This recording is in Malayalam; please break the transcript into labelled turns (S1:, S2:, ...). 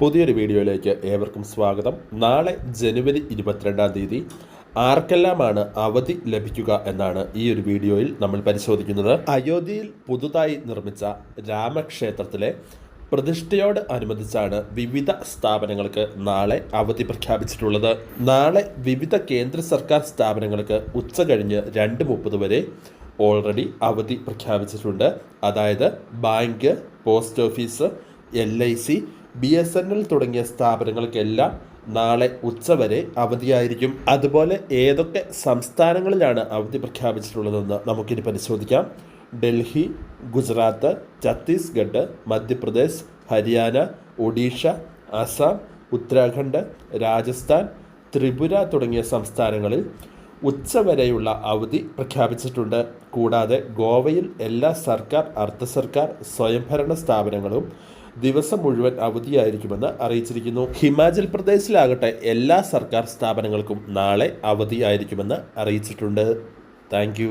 S1: പുതിയൊരു വീഡിയോയിലേക്ക് ഏവർക്കും സ്വാഗതം. നാളെ ജനുവരി ഇരുപത്തിരണ്ടാം തീയതി ആർക്കെല്ലാമാണ് അവധി ലഭിക്കുക എന്നാണ് ഈ ഒരു വീഡിയോയിൽ നമ്മൾ പരിശോധിക്കുന്നത്. അയോധ്യയിൽ പുതുതായി നിർമ്മിച്ച രാമക്ഷേത്രത്തിലെ പ്രതിഷ്ഠയോട് അനുബന്ധിച്ചാണ് വിവിധ സ്ഥാപനങ്ങൾക്ക് നാളെ അവധി പ്രഖ്യാപിച്ചിട്ടുള്ളത്. നാളെ വിവിധ കേന്ദ്ര സർക്കാർ സ്ഥാപനങ്ങൾക്ക് ഉച്ച കഴിഞ്ഞ് രണ്ട് മുപ്പത് വരെ ഓൾറെഡി അവധി പ്രഖ്യാപിച്ചിട്ടുണ്ട്. അതായത് bank post office L I C B S N L തുടങ്ങിയ സ്ഥാപനങ്ങൾക്കെല്ലാം നാളെ ഉച്ചവരെ അവധിയായിരിക്കും. അതുപോലെ ഏതൊക്കെ സംസ്ഥാനങ്ങളിലാണ് അവധി പ്രഖ്യാപിച്ചിട്ടുള്ളതെന്ന് നമുക്കിനി പരിശോധിക്കാം. ഡൽഹി ഗുജറാത്ത് ഛത്തീസ്ഗഡ് മധ്യപ്രദേശ് ഹരിയാന ഒഡീഷ അസം ഉത്തരാഖണ്ഡ് രാജസ്ഥാൻ ത്രിപുര തുടങ്ങിയ സംസ്ഥാനങ്ങളിൽ ഉച്ചവരെയുള്ള അവധി പ്രഖ്യാപിച്ചിട്ടുണ്ട്. കൂടാതെ ഗോവയിൽ എല്ലാ സർക്കാർ അർദ്ധ സർക്കാർ സ്വയംഭരണ സ്ഥാപനങ്ങളും ദിവസം മുഴുവൻ അവധിയായിരിക്കുമെന്ന് അറിയിച്ചിരിക്കുന്നു. ഹിമാചൽ പ്രദേശിലാകട്ടെ എല്ലാ സർക്കാർ സ്ഥാപനങ്ങൾക്കും നാളെ അവധിയായിരിക്കുമെന്ന് അറിയിച്ചിട്ടുണ്ട്. താങ്ക്